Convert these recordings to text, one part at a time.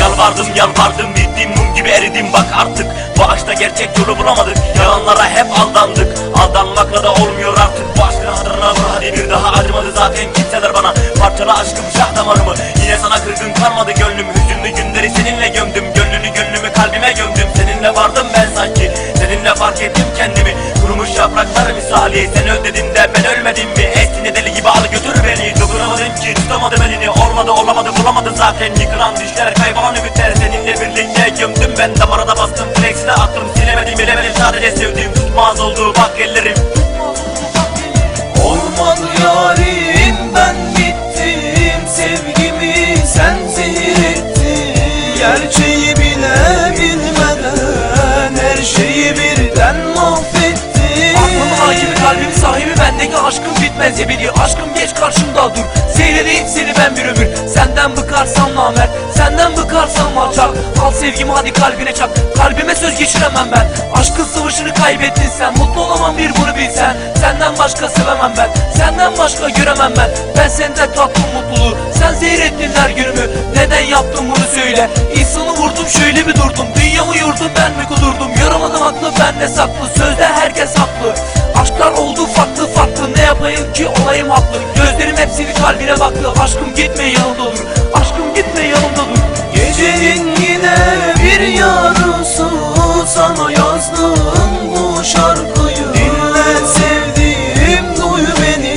Yalvardım yalvardım bittim mum gibi eridim. Bak artık Bu aşkta gerçek yolu bulamadık. Yalanlara hep aldandık. Aldanmakla da olmuyor artık. Bu aşkın hatırına vur hadi bir daha acımadı zaten. Kimseler bana Parçala aşkım şah damarımı. Yine sana kırgın kalmadı gönlüm. Hüzünlü günleri seninle gömdüm. Gönlünü gönlümü kalbime gömdüm. Seninle vardım ben sanki. Seninle fark ettim kendimi. Kurumuş yapraklar misali. Sen özledin de ben ölmedim Olmadı olamadı bulamadı zaten. Yıkılan düşler kaybolan ümitler. Seninle birlikte gömdüm ben. Damara da bastım flexine attım. Silemedim bilemedim. Sadece sevdiğim Tutmaz oldu. Bak ellerim. Olmadı yarim ben bittim Sevgimi sen zehir ettin Gerçeği bile bilmeden Her şeyi birden mahvettin Aklımın hakimi kalbim sahibi. Bendeki aşkım bitmez. Ebedi Aşkım geç karşımda dur. Seyredeyim seni ben bir ömür Senden bıkarsam namert Senden bıkarsam alçak. Al sevgimi hadi kalbine çak. Kalbime söz geçiremem ben. Aşkın savaşını kaybettin sen. Mutlu olamam bir bunu bilsen. Senden başka sevemem ben. Senden başka göremem ben. Ben senden tattım mutluluğu. Sen zehir ettin her günümü. Neden yaptın bunu söyle. İnsanı vurdum şöyle bir durdum? Dünyamı yurdum ben mi kudurdum? Yoramadım aklı bende saklı. Sözde herkes haklı. Aşklar oldu farklı farklı. Ne yapayım ki olayım haklı. Gözlerim hepsini kalbine baktı. Aşkım gitme yanımda dur. Aşkım gitme yanımda dur. Gecenin yine bir yarısı Sana yazdım bu şarkıyı. Dinle sevdiğim duy beni.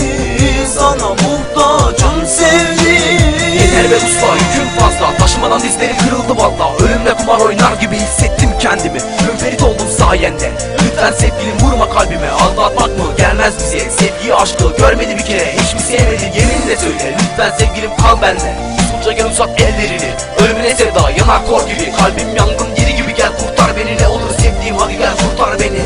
Sana muhtacım sevdiğim. Yeter be usta yüküm fazla. Taşımadan dizlerim kırıldı valla. Ölümle kumar oynar gibi hissettim kendimi. Münferit oldum sayende. Lütfen sevgilim vurma kalbime. Aldatmak mı gelmez bize Sevgiyi aşkı görmedi bir kere Hiç mi sevmedi? Yeminle söyle Lütfen sevgilim kal bende Usulca gel uzat ellerini Ölümüne sevda yanar kor gibi. Kalbim yangın yeri gibi gel kurtar beni. Ne olur sevdiğim hadi gel kurtar beni.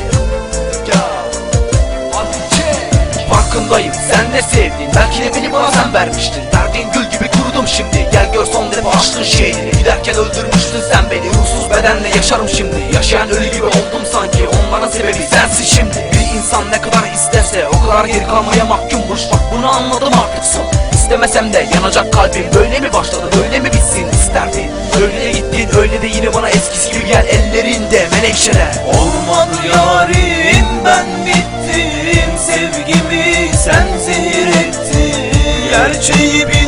Farkındayım sen de sevdin? Belki de beni bana sen vermiştin. Verdiğin gül gibi kurudum şimdi. Gel gör son defa aşkın şeyini Giderken öldürmüştün sen beni. Ruhsuz bedenle yaşarım şimdi. Yaşayan ölü gibi oldum sanki. Onların sebebi sensin şimdi. Bir insan ne kadar kadar geri kalmaya mahkummuş Bak bunu anladım artık. Son İstemesem de yanacak kalbim. Böyle mi başladı böyle mi bitsin isterdin? Öyle gittin öyle de yine bana eskisi gibi gel Ellerinde menekşeler Olmadı yarim ben bittim. Sevgimi sen zehir ettin Gerçeği bile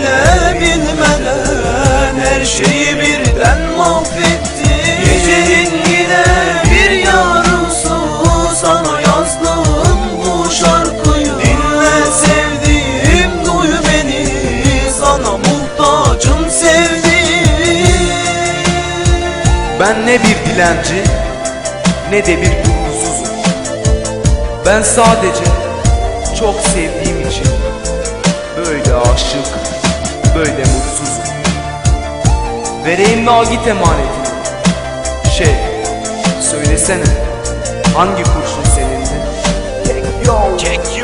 Ben ne bir dilenci ne de bir duygusuzum. Ben sadece çok sevdiğim için böyle aşık, böyle mutsuzum. Vereyim mi al git emanetini? Şey, söylesene hangi kurşun senindi? Çek